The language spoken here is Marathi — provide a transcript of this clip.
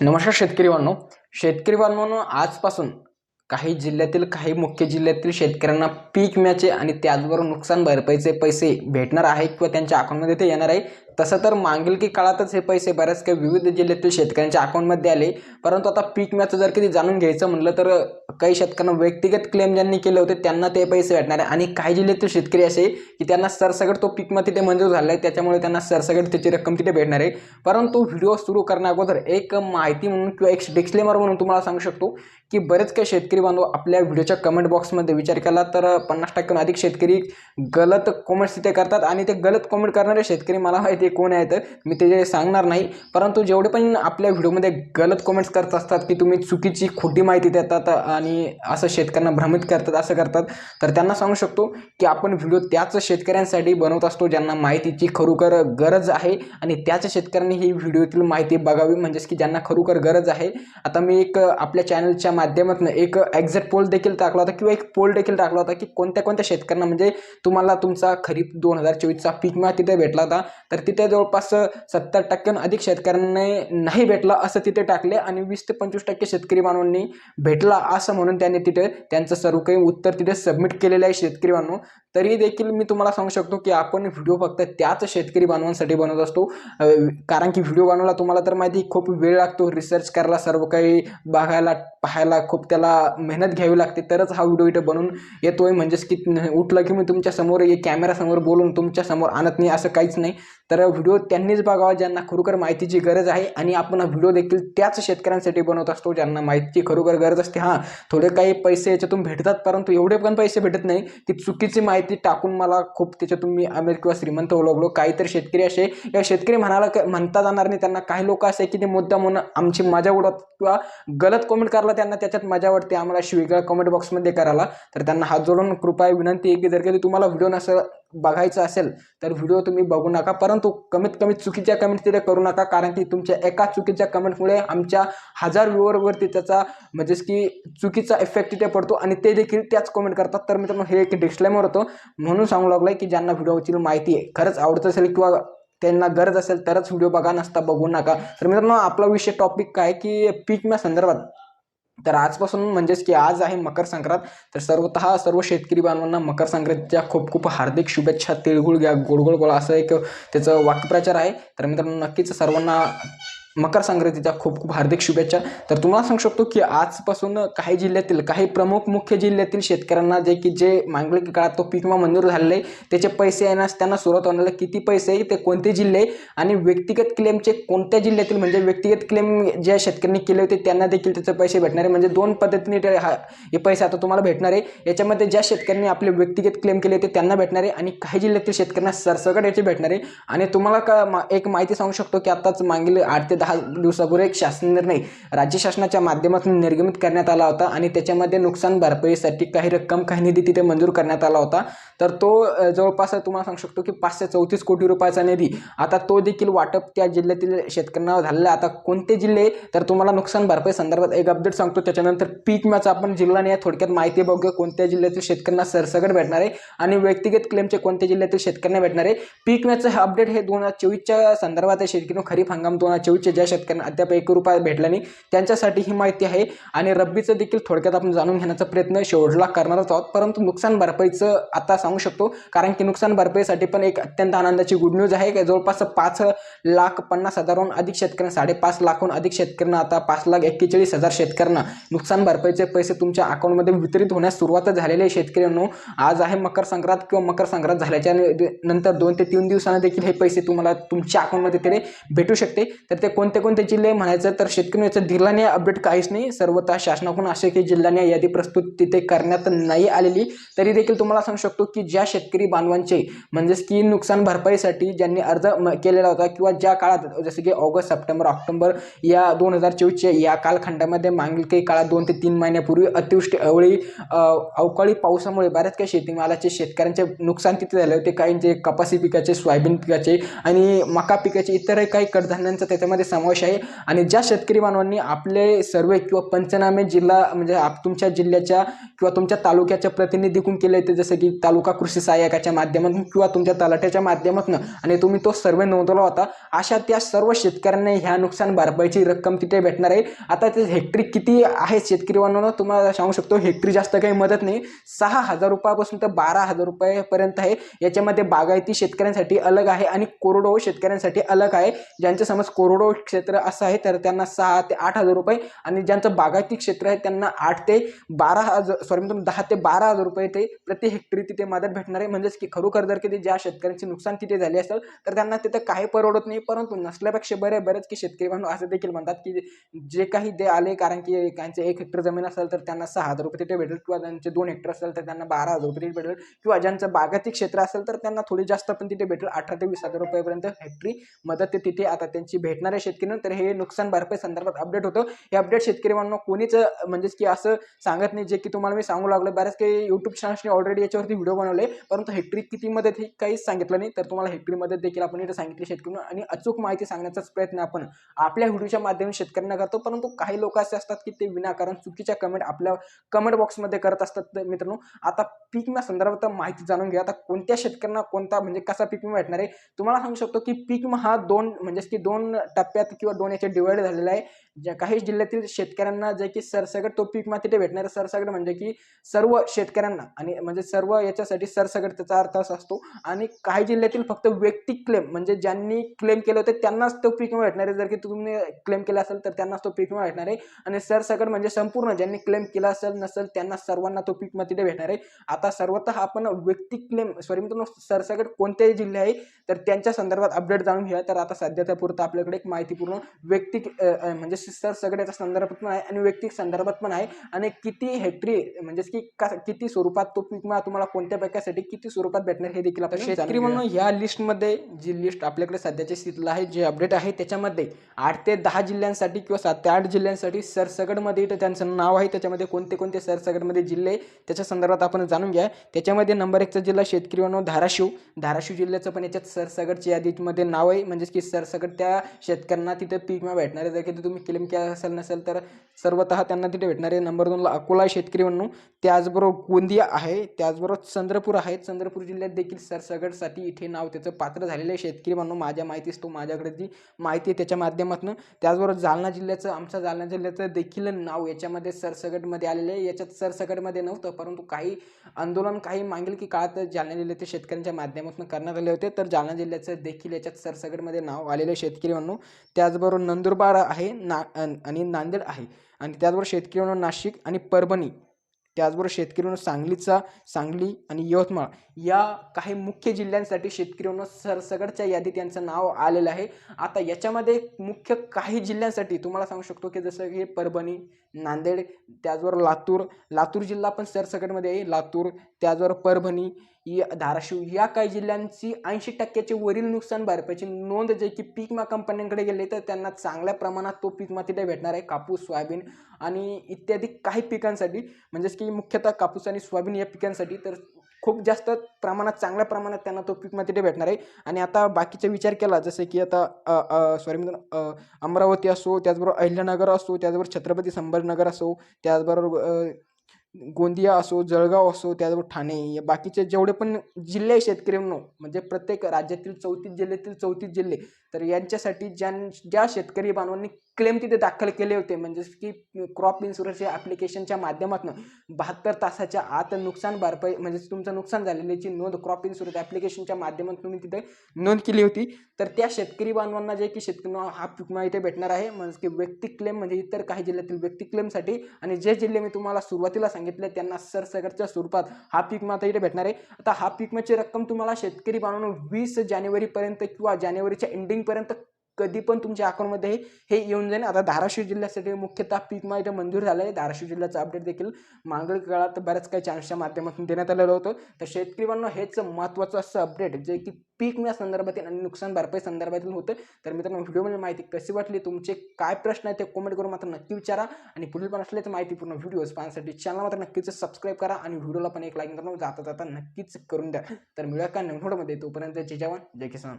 नमस्कार शेतकरी बांधव. शेतकरी बांधवांनो आजपासून काही जिल्ह्यातील काही मुख्य जिल्ह्यातील शेतकऱ्यांना पीक विम्याचे आणि त्याचबरोबर नुकसान भरपाईचे पैसे भेटणार आहे किंवा त्यांच्या अकाउंटमध्ये ते येणार आहे. तसं तर मागील की काळातच हे पैसे बऱ्याच काही विविध जिल्ह्यातील शेतकऱ्यांच्या अकाउंटमध्ये आले. परंतु आता पीक विम्याचं जर कधी जाणून घ्यायचं म्हटलं तर काही शेतकऱ्यांना व्यक्तिगत क्लेम ज्यांनी केले होते त्यांना ते पैसे भेटणार आहे. आणि काही जिल्ह्यातील शेतकरी असे की त्यांना सरसगट तो पीक तिथे मंजूर झाला आहे. त्याच्यामुळे त्यांना सरसगट त्याची रक्कम तिथे भेटणार आहे. परंतु व्हिडिओ सुरू करण्या अगोदर एक माहिती म्हणून किंवा एक डिस्क्लेमर म्हणून तुम्हाला सांगू शकतो की बरेच काही शेतकरी बांधव आपल्या व्हिडिओच्या कमेंट बॉक्समध्ये विचार केला तर पन्नास टक्क्याहून अधिक शेतकरी गलत कॉमेंट्स तिथे करतात आणि ते गलत कॉमेंट करणारे शेतकरी मला माहिती आहे कोण आहेत मी ते सांगणार नाही. परंतु जेवढे पण आपल्या व्हिडिओमध्ये गलत कॉमेंट्स करत असतात की तुम्ही चुकीची खोटी माहिती देतात आणि असं शेतकऱ्यांना भ्रमित करतात असं करतात तर त्यांना सांगू शकतो की आपण व्हिडिओ त्याच शेतकऱ्यांसाठी बनवत असतो ज्यांना माहितीची खरोखर गरज आहे आणि त्याच शेतकऱ्यांनी ही व्हिडिओतील माहिती बघावी म्हणजेच की ज्यांना खरोखर गरज आहे. आता मी एक आपल्या चॅनलच्या माध्यमातून एक एक्झॅक्ट पोल देखील टाकला होता किंवा एक पोल देखील टाकला होता की कोणत्या कोणत्या शेतकऱ्यांना म्हणजे तुम्हाला तुमचा खरीप दोन हजार चोवीसचा पीक विमा तिथे भेटला होता. तर तिथे जवळपास सत्तर टक्क्याहून अधिक शेतकऱ्यांनी नाही भेटला असं तिथे टाकले आणि वीस ते पंचवीस टक्के शेतकरी बांधवांनी भेटला असं म्हणून त्यांनी तिथे त्यांचं सर्व काही उत्तर तिथे सबमिट केलेलं आहे शेतकरी बांधव. तरी देखील मी तुम्हाला सांगू शकतो की आपण व्हिडिओ फक्त त्याच शेतकरी बांधवांसाठी बनवत असतो. कारण की व्हिडिओ बनवायला तुम्हाला तर माहिती खूप वेळ लागतो. रिसर्च करायला सर्व काही बघायला पाहायला खूप त्याला मेहनत घ्यावी लागते तरच हा व्हिडिओ इथं बनवून येतोय. म्हणजेच की उठलं की मी तुमच्यासमोर कॅमेरासमोर बोलून तुमच्यासमोर आणत नाही असं काहीच नाही. तर व्हिडिओ त्यांनीच बघावा ज्यांना खरोखर माहितीची गरज आहे. आणि आपण व्हिडिओ देखील त्याच शेतकऱ्यांसाठी बनवत असतो ज्यांना माहितीची खरोखर गरज असते. हां थोडे काही पैसे याच्यातून भेटतात परंतु एवढे पण पैसे भेटत नाही. की चुकीची माहिती टाकून मला खूप त्याच्यातून मी अमेर किंवा श्रीमंत ओळखलो काहीतरी शेतकरी असे या शेतकरी म्हणाला म्हणता जाणार नाही. त्यांना काही लोक असे की ते मुद्दा म्हणून आमची मजा उडत किंवा गलत कमेंट करायला त्यांना त्याच्यात मजा वाटते. आम्हाला शिवेगळ्या कमेंट बॉक्समध्ये करायला. तर त्यांना हात जोडून कृपया विनंती आहे की जर कधी तुम्हाला व्हिडिओ नसं बघायचं असेल तर व्हिडिओ तुम्ही बघू नका. परंतु कमीत कमी चुकीच्या कमेंट तिथे करू नका. कारण की तुमच्या एका चुकीच्या कमेंटमुळे आमच्या हजार व्ह्यूवरवरती त्याचा म्हणजेच की चुकीचा इफेक्ट तिथे पडतो आणि ते देखील त्याच कमेंट करतात. तर मित्रांनो हे एक डिस्क्लेमर होतो. म्हणून सांगू लागलं की ज्यांना व्हिडिओची माहिती आहे खरंच आवडत असेल किंवा त्यांना गरज असेल तरच व्हिडिओ बघा नसता बघू नका. तर मित्रांनो आपला विषय टॉपिक काय की पीक संदर्भात. तर आजपासून म्हणजेच की आज आहे मकर संक्रांत. तर सर्वत सर्व शेतकरी बांधवांना मकर संक्रांतीच्या खूप खूप हार्दिक शुभेच्छा तिळगुळ घ्या गोडगोळ गोळा असं एक त्याचं वाक्यप्रचार आहे. तर मित्रांनो नक्कीच सर्वांना मकर संक्रांतीच्या खूप खूप हार्दिक शुभेच्छा. तर तुम्हाला सांगू शकतो की आजपासून काही जिल्ह्यातील काही प्रमुख मुख्य जिल्ह्यातील शेतकऱ्यांना जे की जे मागील काळात तो पीक विमा मंजूर झालेले आहे त्याचे पैसे येण्यास त्यांना सुरुवात होण्याला किती पैसे आहे ते कोणते जिल्हे आणि व्यक्तिगत क्लेमचे कोणत्या जिल्ह्यातील म्हणजे व्यक्तिगत क्लेम ज्या शेतकऱ्यांनी केले होते त्यांना देखील त्याचे पैसे भेटणार आहे. म्हणजे दोन पद्धतीने हा हे पैसे आता तुम्हाला भेटणार आहे. याच्यामध्ये ज्या शेतकऱ्यांनी आपले व्यक्तिगत क्लेम केले होते त्यांना भेटणार आहे आणि काही जिल्ह्यातील शेतकऱ्यांना सरसकट याचे भेटणार आहे. आणि तुम्हाला का एक माहिती सांगू शकतो की आताच मागील आठ ते दहा दिवसापूर्वी एक शासन निर्णय राज्य शासनाच्या माध्यमातून निर्गमित करण्यात आला होता आणि त्याच्यामध्ये नुकसान भरपाईसाठी काही रक्कम काही निधी तिथे मंजूर करण्यात आला होता. तर तो जवळपास तुम्हाला सांगू शकतो की पाचशे चौतीस कोटी रुपयाचा निधी. आता तो देखील वाटप त्या जिल्ह्यातील शेतकऱ्यांना झालेला आता कोणते जिल्हे तर तुम्हाला नुकसान भरपाई संदर्भात एक अपडेट सांगतो. त्याच्यानंतर पीक विम्याचा आपण जिल्हा नाही थोडक्यात माहिती बघूया कोणत्या जिल्ह्यातील शेतकऱ्यांना सरसकट भेटणार आहे आणि व्यक्तिगत क्लेमचे कोणत्या जिल्ह्यातील शेतकऱ्यांना भेटणार आहे. पीक विम्याचं हे अपडेट हे दोन हजार चोवीसच्या संदर्भात आहे. शेतकरी खरीप हंगाम दोन हजार चोवीसच्या ज्या शेतकऱ्यांना अद्याप एक रुपया भेटला नाही त्यांच्यासाठी ही माहिती आहे. आणि रब्बीचं देखील थोडक्यात आपण जाणून घेण्याचा प्रयत्न शेवटला करणारच आहोत. परंतु नुकसान भरपाईचं आता सांगू शकतो. कारण की नुकसान भरपाईसाठी पण एक अत्यंत आनंदाची गुड न्यूज आहे. की जवळपास पाच लाख पन्नास हजारहून अधिक शेतकऱ्यांना साडेपाच लाखहून अधिक शेतकऱ्यांना आता पाच लाख एक्केचाळीस हजार शेतकऱ्यांना नुकसान भरपाईचे पैसे तुमच्या अकाउंटमध्ये वितरित होण्यास सुरुवात झालेले शेतकऱ्यांनो. आज आहे मकर संक्रांत किंवा मकर संक्रांत झाल्याच्यानंतर दोन ते तीन दिवसांना देखील हे पैसे तुम्हाला तुमच्या अकाउंटमध्ये तरी भेटू शकते. तर ते कोण कोणते कोणते जिल्हे म्हणायचं तर शेतकरी याचं अपडेट काहीच नाही. सर्वतः शासनाकडून असे की जिल्ह्याने यादी प्रस्तुत तिथे करण्यात नाही आलेली. तरी देखील तुम्हाला सांगू शकतो की ज्या शेतकरी बांधवांचे म्हणजेच की नुकसान भरपाईसाठी ज्यांनी अर्ज केलेला होता किंवा ज्या काळात जसं की ऑगस्ट सप्टेंबर ऑक्टोबर या दोन हजार चोवीसच्या या कालखंडामध्ये मागील काही काळात दोन ते तीन महिन्यापूर्वी अतिवृष्टी अवळी अवकाळी पावसामुळे बऱ्याच काही शेतीमालाचे शेतकऱ्यांचे नुकसान तिथे झाले होते. काहींचे कपासी पिकाचे सोयाबीन पिकाचे आणि मका पिकाचे इतरही काही कडधान्यांचं त्याच्यामध्ये समावेश आहे. आणि ज्या शेतकरी बांधवांनी आपले सर्वे किंवा पंचनामे जिल्हा म्हणजे आप तुमच्या जिल्ह्याच्या किंवा तुमच्या तालुक्याच्या प्रतिनिधीकून केले ते जसं की तालुका कृषी सहाय्यकाच्या माध्यमातून किंवा तुमच्या तलाट्याच्या माध्यमातून. आणि तुम्ही तो सर्वे नोंदवला होता. अशा त्या सर्व शेतकऱ्यांना ह्या नुकसान भरपाईची रक्कम तिथे भेटणार आहे. आता ते हेक्टरी किती आहे शेतकरी बांधवांना? तुम्हाला सांगू शकतो हेक्टरी जास्त काही मदत नाही. सहा हजार रुपयापासून तर बारा हजार रुपयेपर्यंत आहे. याच्यामध्ये बागायती शेतकऱ्यांसाठी अलग आहे आणि कोरडो शेतकऱ्यांसाठी अलग आहे. ज्यांचे समज कोरडो क्षेत्र असं आहे तर त्यांना सहा ते आठ हजार रुपये आणि ज्यांचं बागायती क्षेत्र आहे त्यांना आठ ते बारा हजार सॉरी दहा ते बारा हजार रुपये ते प्रति हेक्टरी तिथे मदत भेटणार आहे. म्हणजेच की खरोखर जर किती ज्या शेतकऱ्यांचे नुकसान तिथे झाले असेल तर त्यांना तिथं काही परवडत नाही. परंतु नसल्यापेक्षा बरे बरेच की शेतकरी बांधव असं देखील म्हणतात की जे काही ते आले कारण की त्यांचे एक हेक्टर जमीन असेल तर त्यांना सहा हजार रुपये तिथे भेटेल किंवा त्यांचे दोन हेक्टर असेल तर त्यांना बारा हजार रुपये तिथे भेटेल किंवा ज्यांचं बागायती क्षेत्र असेल तर त्यांना थोडी जास्त पण तिथे भेटेल अठरा ते वीस हजार रुपयापर्यंत हेक्टरी मदत ते तिथे आता त्यांची भेटणार आहे. शेतकऱ्यांना तर हे नुकसान भरपाई संदर्भात अपडेट होतं. हे अपडेट शेतकरी म्हणून कोणीच म्हणजेच की असं सांगत नाही. जे की तुम्हाला मी सांगू लागलो बऱ्याच काही युट्यूब चॅनल्सने ऑलरेडी याच्यावरती व्हिडिओ बनवले परंतु हेक्टरी किती मदत हे काहीच सांगितलं नाही. तर तुम्हाला हेक्टरी मदत देखील आपण इथे सांगितली शेतकऱ्यांना. आणि अचूक माहिती सांगण्याचाच प्रयत्न आपण आपल्या व्हिडिओच्या माध्यमातून शेतकऱ्यांना करतो. परंतु काही लोक असे असतात की ते विनाकारण चुकीच्या कमेंट आपल्या कमेंट बॉक्समध्ये करत असतात. तर मित्रांनो आता पीक विमा संदर्भात माहिती जाणून घ्या. आता कोणत्या शेतकऱ्यांना कोणता म्हणजे कसा पीक विमा भेटणार आहे? तुम्हाला सांगू शकतो की पीक विमा हा दोन म्हणजेच की दोन टप्प्यात टप्प्यात किंवा दोन याच्यात डिवाइड झालेला आहे. ज्या काही जिल्ह्यातील शेतकऱ्यांना जे की सरसगट तो पीक माती ते भेटणार आहे म्हणजे की सर्व शेतकऱ्यांना आणि म्हणजे सर्व याच्यासाठी सरसकट त्याचा अर्थ असा असतो. आणि काही जिल्ह्यातील फक्त वैयक्तिक क्लेम म्हणजे ज्यांनी क्लेम केलं होतं त्यांनाच तो पीक विमा भेटणार आहे. जर की तुम्ही क्लेम केला असेल तर त्यांनाच तो पीक विमा भेटणार आहे. आणि सरसगट म्हणजे संपूर्ण ज्यांनी क्लेम केला असेल नसेल त्यांना सर्वांना तो पीक विमा भेटणार आहे. आता सर्वतः आपण वैयक्तिक क्लेम सॉरी मित्रांनो सरसकट कोणत्याही जिल्हे आहे तर त्यांच्या संदर्भात अपडेट जाणून घ्या तर आता सध्या त्यापुरतं आपल्याकडे एक माहितीपूर्ण व्यक्तिक म्हणजे म्हणजे सरसकटाच्या संदर्भात पण आहे आणि व्यक्तिक संदर्भात पण आहे. आणि किती हेक्टरी म्हणजेच की किती स्वरूपात तो पीक तुम्हाला कोणत्या पिकासाठी किती स्वरूपात भेटणार हे देखील आपण शेतकरी म्हणून ह्या लिस्टमध्ये जी लिस्ट आपल्याकडे सध्याच्या स्थितीला आहे जे अपडेट आहे त्याच्यामध्ये आठ ते दहा जिल्ह्यांसाठी किंवा सात ते आठ जिल्ह्यांसाठी सरसगडमध्ये त्यांचं नाव आहे. त्याच्यामध्ये कोणते कोणते सरसगडमध्ये जिल्हे त्याच्या संदर्भात आपण जाणून घ्या. त्याच्यामध्ये नंबर एकचा जिल्हा शेतकरी म्हणून धाराशिव. धाराशिव जिल्ह्याचं पण याच्यात सरसगडच्या यादीमध्ये नाव आहे. म्हणजेच की सरसगड त्या शेतकऱ्यांना तिथे पीक भेटणार आहे. जर की तुम्ही क्लेम केला असेल नसेल तर सर्वतः त्यांना तिथे भेटणार आहे नंबर दोनला अकोला शेतकरी म्हणून त्याचबरोबर गोंदिया आहे त्याचबरोबर चंद्रपूर आहे. चंद्रपूर जिल्ह्यात देखील सरसगडसाठी इथे नाव त्याचं पात्र झालेलं आहे. शेतकरी म्हणून माझ्या माहितीस तो माझ्याकडे जी माहिती आहे त्याच्या माध्यमातून. त्याचबरोबर जालना जिल्ह्याचं आमच्या जालना जिल्ह्याचं देखील नाव याच्यामध्ये सरसगटमध्ये आलेलं आहे. याच्यात सरसगटमध्ये नव्हतं परंतु काही आंदोलन काही मागील की काळात जालना जिल्ह्यातील शेतकऱ्यांच्या माध्यमातून करण्यात आले होते. तर जालना जिल्ह्याचं देखील याच्यात सरसगटमध्ये नाव आलेलं आहे शेतकरी म्हणून त्याचबरोबर नंदुरबार आहे ना आणि नांदेड आहे. आणि त्याचबरोबर शेतकरी म्हणून नाशिक आणि परभणी. त्याचबरोबर शेतकरी म्हणून सांगलीचा सांगली आणि यवतमाळ. या काही मुख्य जिल्ह्यांसाठी शेतकरी म्हणून सरसगडच्या यादीत यांचं नाव आलेलं आहे. आता याच्यामध्ये मुख्य काही जिल्ह्यांसाठी तुम्हाला सांगू शकतो की जसं की परभणी नांदेड त्याचबरोबर लातूर. लातूर जिल्हा पण सरसगटमध्ये आहे. लातूर त्याचबरोबर परभणी धाराशिव या काही जिल्ह्यांची ऐंशी टक्क्याचे वरील नुकसान भरपाईची नोंद जे की पीक विमा कंपन्यांकडे गेले तर त्यांना चांगल्या प्रमाणात तो पीक तिथे भेटणार आहे. कापूस सोयाबीन आणि इत्यादी काही पिकांसाठी म्हणजेच की मुख्यतः कापूस आणि सोयाबीन या पिकांसाठी तर खूप जास्त प्रमाणात चांगल्या प्रमाणात त्यांना तो पीक तिथे भेटणार आहे. आणि आता बाकीचा विचार केला जसे की आता सॉरी अमरावती असो त्याचबरोबर अहिल्यानगर असो त्याचबरोबर छत्रपती संभाजीनगर असो त्याचबरोबर गोंदिया असो जळगाव असो त्याचबरोबर ठाणे या बाकीचे जेवढे पण जिल्हे शेतकरी म्हणून म्हणजे प्रत्येक राज्यातील चौतीस जिल्ह्यातील चौतीस जिल्हे तर यांच्यासाठी ज्यां ज्या शेतकरी बांधवांनी क्लेम तिथे दाखल केले होते म्हणजेच की क्रॉप इन्शुरन्सच्या ॲप्लिकेशनच्या माध्यमातून बहात्तर तासाच्या आत नुकसान भरपाई म्हणजे तुमचं नुकसान झालेल्याची नोंद क्रॉप इन्शुरन्स ॲप्लिकेशनच्या माध्यमातून तुम्ही तिथे नोंद केली होती. तर त्या शेतकरी बांधवांना जे की शेतकरी हा पीक विमा इथे भेटणार आहे म्हणजे की व्यक्ती क्लेम म्हणजे इतर काही जिल्ह्यातील व्यक्ती क्लेमसाठी आणि जे जिल्हे मी तुम्हाला सुरुवातीला सांगितले त्यांना सरसगटच्या स्वरूपात हा पीक विमा आता इथे भेटणार आहे. आता हा पीक विम्याची रक्कम तुम्हाला शेतकरी बांधवांना वीस जानेवारीपर्यंत किंवा जानेवारीच्या पर्यंत कधी पण तुमच्या अकाउंटमध्ये हे येऊन जाईल. आता धाराशिव जिल्ह्यासाठी मुख्यतः पीक विमा इथे मंजूर झालं आहे धाराशिव जिल्ह्याचं अपडेट देखील मागील काळात बऱ्याच काही चॅनल्सच्या माध्यमातून देण्यात आलेलं होतं. तर शेतकरी बांधव हेच महत्त्वाचं असं अपडेट जे की पीक या संदर्भातील आणि नुकसान भरपाई संदर्भातील होतं. तर मित्रांनो व्हिडिओमध्ये माहिती कशी वाटली? तुमचे काय प्रश्न आहेत ते कमेंट करून मात्र नक्की विचारा. आणि पुढील पण असल्याचं माहितीपूर्ण व्हिडिओज पाहण्यासाठी चॅनल मात्र नक्कीच सबस्क्राईब करा आणि व्हिडिओला पण एक लाईक करून जाता जाता नक्कीच करून द्या. तर मिळूया का नवीन तोपर्यंत जय जवान जय किसान.